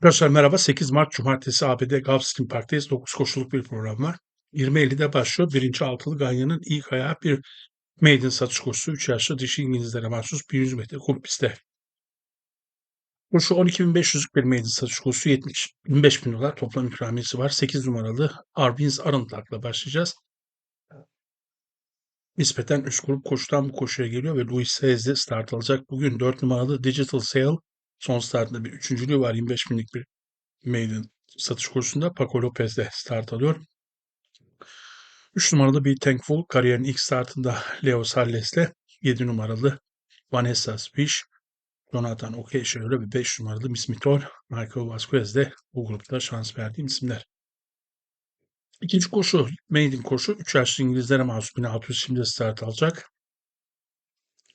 Arkadaşlar merhaba. 8 Mart Cumartesi ABD Gulfstream Park'tayız. 9 koşuluk bir program var. 20.50'de başlıyor. Birinci altılı Ganyan'ın ilk ayağı bir maiden satış koşusu. 3 yaşlı dişi İngilizlere mahsus 1100 metre kum pistte. Koşu 12.500'lük bir maiden satış koşusu 70, 25 bin dolar toplam ikramiyesi var. 8 numaralı Arbins Arındak'la başlayacağız. Nispeten üst grup koşudan bu koşuya geliyor ve Louis Saez de start alacak. Bugün 4 numaralı Digital Sale son startında bir üçüncülüğü var. 25 binlik bir maiden satış kursunda Paco Lopez de start alıyor. 3 numaralı bir Thankful kariyerin ilk startında Leo Salles'le 7 numaralı Vanessa Swish, Jonathan Okeyşehir'le ve 5 numaralı Miss Mitol, Michael Vasquez de bu grupta şans verdiğim isimler. İkinci koşu, maiden koşu. 3 yaşlı İngilizlere mahsus 1600 şimdi start alacak.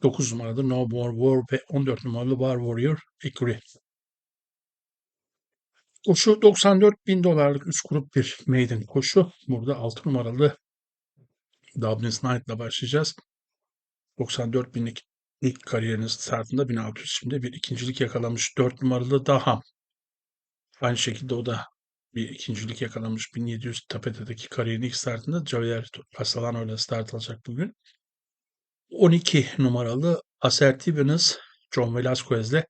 9 numaralı No More War ve 14 numaralı War Warrior Ikuri. Koşu 94 bin dolarlık 3 grup bir maiden koşu. Burada 6 numaralı Dublin Knight'la başlayacağız. 94 binlik ilk kariyerinin startında 1600 şimdi bir ikincilik yakalamış. 4 numaralı Daham. Aynı şekilde o da bir ikincilik yakalamış. 1700 Tapete'deki kariyerin ilk startında Javier Castellano ile start alacak bugün. 12 numaralı Assertiveness John Velasquez'le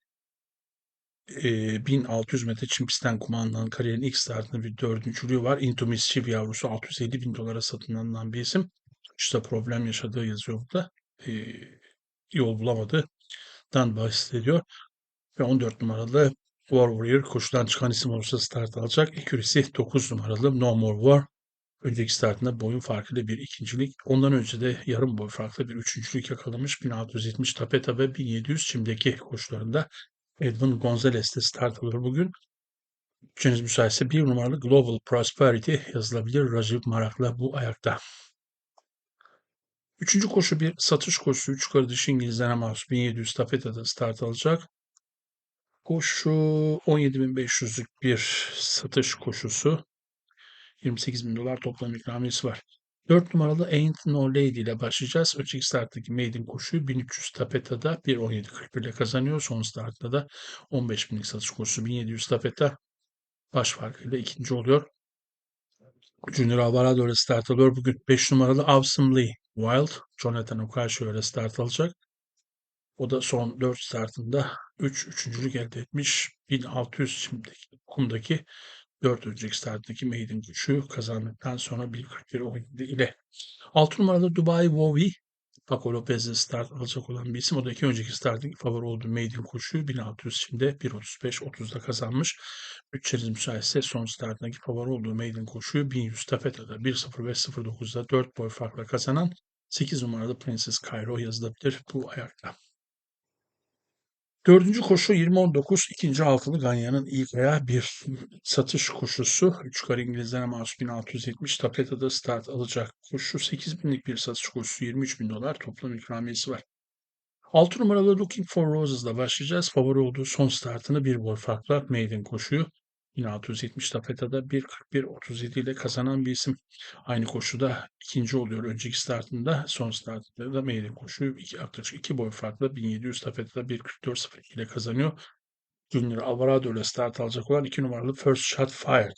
e, 1600 metre çim pistten kumandanan kariyerin ilk startında bir dördüncülüğü var. Into Mischief yavrusu 650 bin dolara satın alınan bir isim. İşte problem yaşadığı yazıyor burada. E, yol bulamadı. Dan bahsediyor. Ve 14 numaralı War Warrior koşudan çıkan isim olursa start alacak. İkürisi 9 numaralı No More War. Önceki startında boyun farkıyla bir ikincilik. Ondan önce de yarım boy farklı bir üçüncülük yakalamış. 1670 Tapeta ve 1700 çimdeki koşularında Edwin Gonzalez de start alıyor bugün. Bütçeniz müsaitse bir numaralı Global Prosperity yazılabilir. Rajiv Marak'la bu ayakta. Üçüncü koşu bir satış koşusu. Üç kardeş İngilizlere mahsus 1700 tapetede start alacak. Koşu 17.500'lük bir satış koşusu. 28 bin dolar toplam ikramiyesi var. 4 numaralı Ain't No Lady ile başlayacağız. Önceki starttaki maiden koşuyu 1300 tapeta'da 1.17.41 ile kazanıyor. Son startta da 15 binlik satış koşusu 1700 tapeta baş farkıyla ikinci oluyor. Junior Alvarado ile start alıyor. Bugün 5 numaralı Awesomely Wild. Jonathan Okaşio ile start alacak. O da son 4 startında 3 üç, üçüncülük elde etmiş. 1600 şimdiki kumdaki 4 önceki starttaki maiden gücü kazandıktan sonra 1.41.17 ile 6 numaralı Dubai Wowi Paco Lopez'le start alacak olan bir isim. O da iki önceki starting favori olduğu maiden koşuyu 1600 şimdi 1.35-30'da kazanmış. Bütçeniz müsaitse son startındaki favori olduğu maiden koşuyu 1100 tafetada 1.05-09'da 4 boy farkla kazanan 8 numaralı Princess Cairo yazılabilir bu ayakta. Dördüncü koşu 2019 ikinci altılı Ganyan'ın ilk veya bir satış koşusu. Üç kare İngilizlere mahsus 1670 Tapeta'da start alacak koşu. 8 binlik bir satış koşusu 23 bin dolar toplam ikramiyesi var. 6 numaralı Looking for Roses'la başlayacağız. Favori olduğu son startını bir boy farkla maiden koşuyu 1670 tapeta'da 1.41.37 ile kazanan bir isim. Aynı koşuda ikinci oluyor. Önceki startında son startında da maiden koşuyu iki, yaklaşık iki boy farklı 1700 tapeta'da 1.44.02 ile kazanıyor. Junior Alvarado ile start alacak olan 2 numaralı First Shot Fired.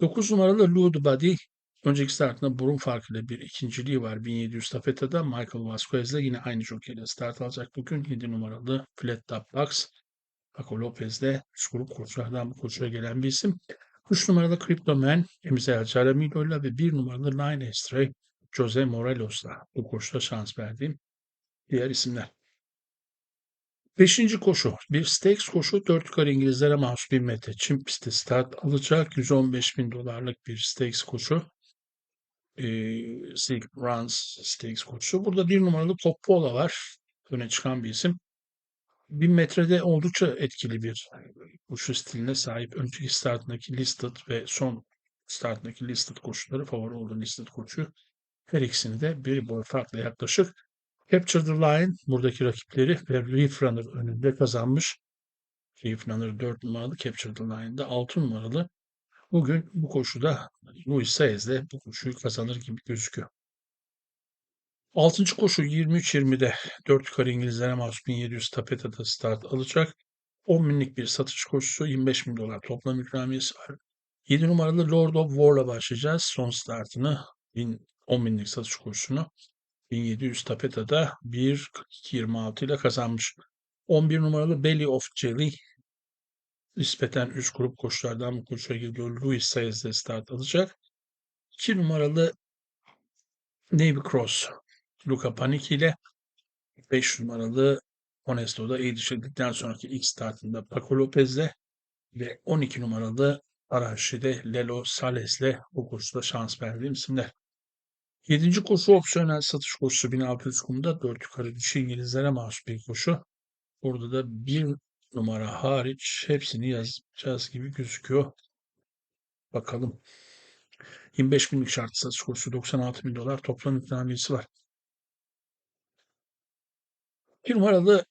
9 numaralı Lou Body önceki startında burun farkıyla bir ikinciliği var 1700 tapeta'da. Michael Vasquez ile yine aynı jokeyle start alacak bugün. 7 numaralı Flat Top Box. Paco Lopez de üst grup koçlardan bu koçuya gelen bir isim. 3 numaralı Crypto Man, Emizel Caramillo ile ve 1 numaralı Line Estray, Jose Morelos'la bu koşuda şans verdiğim diğer isimler. Beşinci koşu. Bir stakes koşu. Dört kare İngilizlere mahsus bir metre. Çim pisti start alacak. 115 bin dolarlık bir stakes koşu. Ee, Silk Runs stakes koşu. Burada bir numaralı Coppola var. Öne çıkan bir isim. 1000 metrede oldukça etkili bir koşu stiline sahip. Önceki startındaki listed ve son startındaki listed koşuları favori olduğu listed koşu. Her ikisini de bir boy farklı yaklaşık. Capture the Line buradaki rakipleri ve Reef Runner önünde kazanmış. Reef Runner 4 numaralı Capture the Line'da 6 numaralı. Bugün bu koşuda Luis Saez de bu koşuyu kazanır gibi gözüküyor. Altıncı koşu 23-20'de 4 yukarı İngilizlere mahsus 1700 tapeta'da start alacak. 10 binlik bir satış koşusu 25 bin dolar toplam ikramiyesi var. 7 numaralı Lord of War'la başlayacağız. Son startını 10 binlik satış koşusunu 1700 Tapeta'da 1.26 ile kazanmış. 11 numaralı Belly of Jelly nispeten üst grup koşulardan bu koşuya gidiyor. Louis Sayes'de start alacak. 2 numaralı Navy Cross Luca Panicki ile 5 numaralı Honesto'da yetiştirdikten sonraki ilk startında Paco Lopez'le ve 12 numaralı Araşi'de Lelo Sales'le bu koşuda şans verdiğim isimler. 7. koşu opsiyonel satış koşusu 1600 kumda 4 yukarı dişi İngilizlere mahsus bir koşu. Burada da bir numara hariç hepsini yazacağız gibi gözüküyor. Bakalım. 25 binlik şart satış koşusu 96 bin dolar toplam ikramiyesi var. Bir numaralı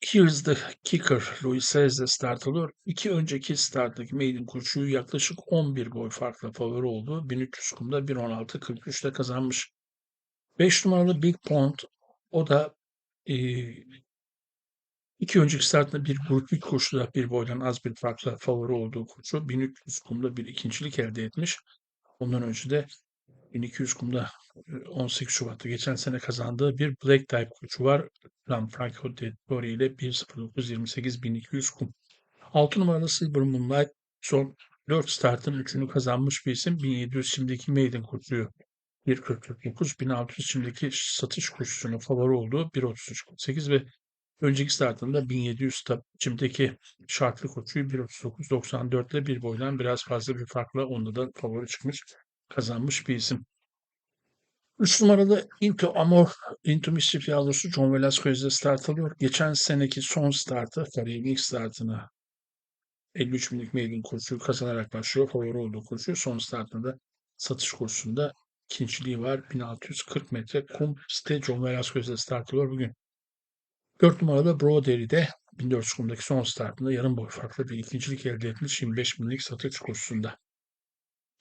Here's the Kicker Louis Saez'de start alıyor. İki önceki starttaki maiden koşuyu yaklaşık 11 boy farkla favori oldu. 1300 kumda 1.16.43'te kazanmış. 5 numaralı Big Pond o da e, iki önceki startında bir grup ilk koşuda bir boydan az bir farkla favori olduğu koşu 1300 kumda bir ikincilik elde etmiş. Ondan önce de 1200 kumda 18 Şubat'ta geçen sene kazandığı bir Black Type koçu var. Franco de Tori ile 1.09.28 1200 kum. 6 numaralı Silver Moonlight son 4 startın 3'ünü kazanmış bir isim. 1700 şimdiki Maiden koçuyu 1.40.49 1600 şimdiki satış koşusunu favori olduğu 1.33.8 ve önceki startında 1700 şimdiki şartlı koçuyu 1.39.94 ile bir boydan biraz fazla bir farkla onda da favori çıkmış kazanmış bir isim. 3 numaralı Into Amor, Into Mischief yavrusu John Velasquez'de start alıyor. Geçen seneki son startı, kariyerin ilk startını 53 binlik maiden koşuyu kazanarak başlıyor. Favori olduğu koşu. Son startında satış koşusunda ikinciliği var. 1640 metre kum site John Velasquez'de start alıyor bugün. 4 numaralı Brodery'de 1400 kumdaki son startında yarım boy farklı bir ikincilik elde etmiş 25 binlik satış koşusunda.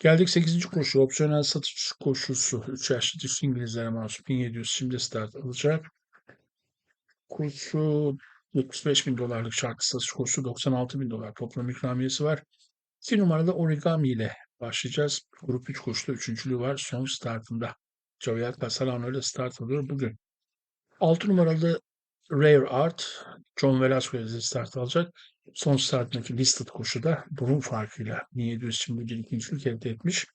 Geldik 8. koşu. Opsiyonel satış koşusu. 3 yaşlı dişli İngilizlere mahsus 1700 şimdi start alacak. Koşu 75 bin dolarlık şarkı satış koşusu 96 bin dolar toplam ikramiyesi var. 2 numaralı origami ile başlayacağız. Grup 3 koşuda üçüncülüğü var. Son startında. Casalano ile start alıyor bugün. 6 numaralı Rare Art John Velasquez ile start alacak. Son startındaki listed koşuda burun farkıyla 1700 şimdi bir ikincilik elde etmiş.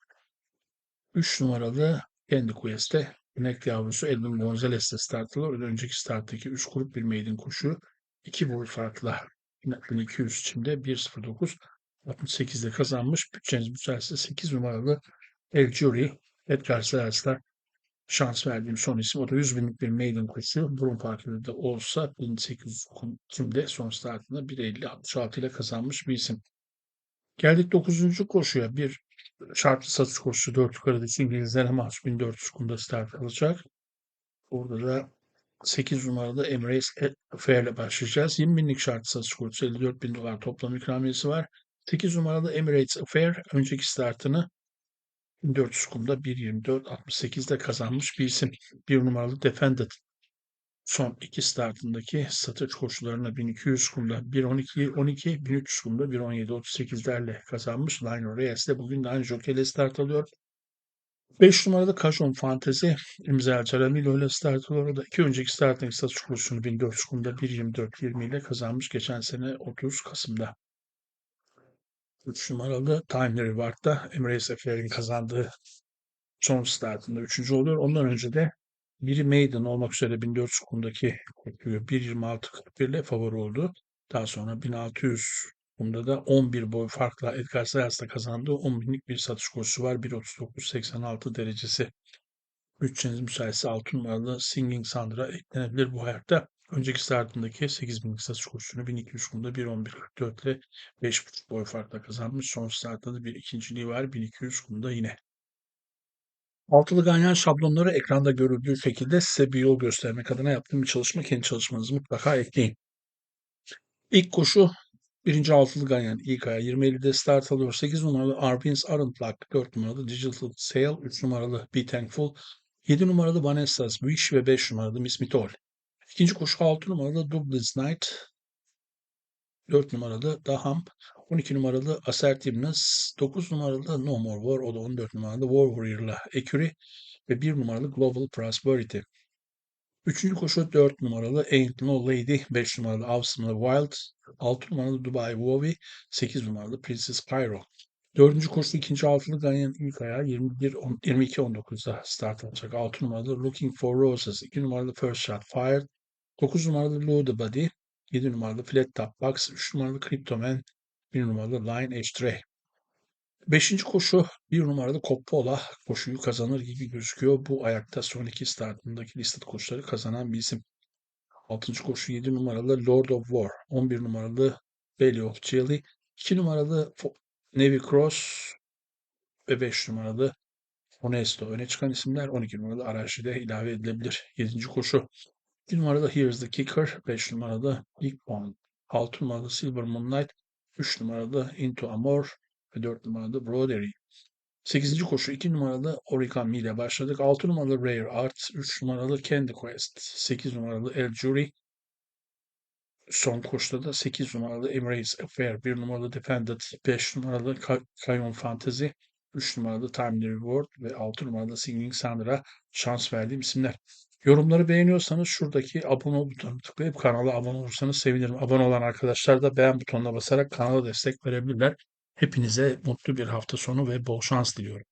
3 numaralı kendi Quest'te inek yavrusu Edwin Gonzalez'de start alıyor. Önceki starttaki 3 grup bir maiden koşu 2 boy farkla 1200 şimdi 1.09 68'de kazanmış. Bütçeniz müsaitse 8 numaralı El Jury Edgar Sayas'la şans verdiğim son isim. O da 100 binlik bir maiden koşu. Burun farkında da olsa 1800 kumde son startında 1.50-66 ile kazanmış bir isim. Geldik 9. koşuya. Bir şartlı satış koşusu 4 yukarıda İngilizlere mahsus 1400 kumda start alacak. Burada da 8 numaralı Emirates Fair ile başlayacağız. 20 binlik şartlı satış koşusu 54 bin dolar toplam ikramiyesi var. 8 numaralı Emirates Fair önceki startını 400 kumda 1.24.68'de kazanmış bir isim. Bir numaralı Defended son iki startındaki satış koşularına 1200 kumda 1.12 12 1300 kumda 1.17 38'lerle kazanmış. Lionel Reyes de bugün de aynı jokeyle start alıyor. 5 numaralı Cajon Fantezi imza Caramillo ile start alıyor. Da iki önceki startındaki satış koşusunu 1400 kumda 1.24 20 ile kazanmış geçen sene 30 Kasım'da. 3 numaralı Time Reward'da Emirates Efer'in kazandığı son startında 3. oluyor. Ondan önce de biri Maiden olmak üzere 1400 kumdaki koşuyu 1.26.41 ile favori oldu. Daha sonra 1600 kumda da 11 boy farkla Edgar Sayas'ta kazandığı 10 binlik bir satış koşusu var. 1.39.86 derecesi. Bütçeniz müsaitse 6 numaralı Singing Sandra eklenebilir bu hayatta. Önceki startındaki 8000'lik satış koşusunu 1200 kumda 1.11.44 ile 5.5 boy farkla kazanmış. Son startta da bir ikinciliği var 1200 kumda yine. Altılı ganyan şablonları ekranda görüldüğü şekilde size bir yol göstermek adına yaptığım bir çalışma. Kendi çalışmanızı mutlaka ekleyin. İlk koşu birinci altılı ganyan ilk aya 20.50'de start alıyor. 8 numaralı Arbins Arundlak, 4 numaralı Digital Sale, 3 numaralı Be Thankful, 7 numaralı Vanessa's Wish ve 5 numaralı Miss Mitol. İkinci koşu 6 numaralı Douglas Knight, 4 numaralı Daham, 12 numaralı Assertiveness, 9 numaralı No More War, o da 14 numaralı War Warrior'la Ecury ve 1 numaralı Global Prosperity. Üçüncü koşu 4 numaralı Ain't No Lady, 5 numaralı Awesome'lı Wild, 6 numaralı Dubai Wowie, 8 numaralı Princess Cairo. Dördüncü koşu ikinci altılı Ganyan'ın ilk ayağı 21 on- 22-19'da start alacak. 6 numaralı Looking for Roses, 2 numaralı First Shot Fired, 9 numaralı the Body, 7 numaralı Flat Top Box, 3 numaralı Cryptoman, 1 numaralı Line Ashtray. Beşinci koşu bir numaralı Coppola koşuyu kazanır gibi gözüküyor. Bu ayakta son iki startındaki listed koşuları kazanan bir isim. Altıncı koşu 7 numaralı Lord of War, 11 numaralı Belly of Chili, 2 numaralı Navy Cross ve 5 numaralı Honesto. Öne çıkan isimler 12 numaralı Araşi'de ilave edilebilir. 7. koşu 2 numaralı Here's the Kicker, 5 numaralı Big Point, 6 numaralı Silver Moonlight, 3 numaralı Into Amor ve 4 numaralı Broderie. 8. koşu 2 numaralı Origami ile başladık. 6 numaralı Rare Art, 3 numaralı Candy Quest, 8 numaralı El Jury, son koşuda da 8 numaralı Emirates Affair, 1 numaralı Defended, 5 numaralı Ka- Cayon Fantasy, 3 numaralı Timely Reward ve 6 numaralı Singing Sandra şans verdiğim isimler. Yorumları beğeniyorsanız şuradaki abone ol butonuna tıklayıp kanala abone olursanız sevinirim. Abone olan arkadaşlar da beğen butonuna basarak kanala destek verebilirler. Hepinize mutlu bir hafta sonu ve bol şans diliyorum.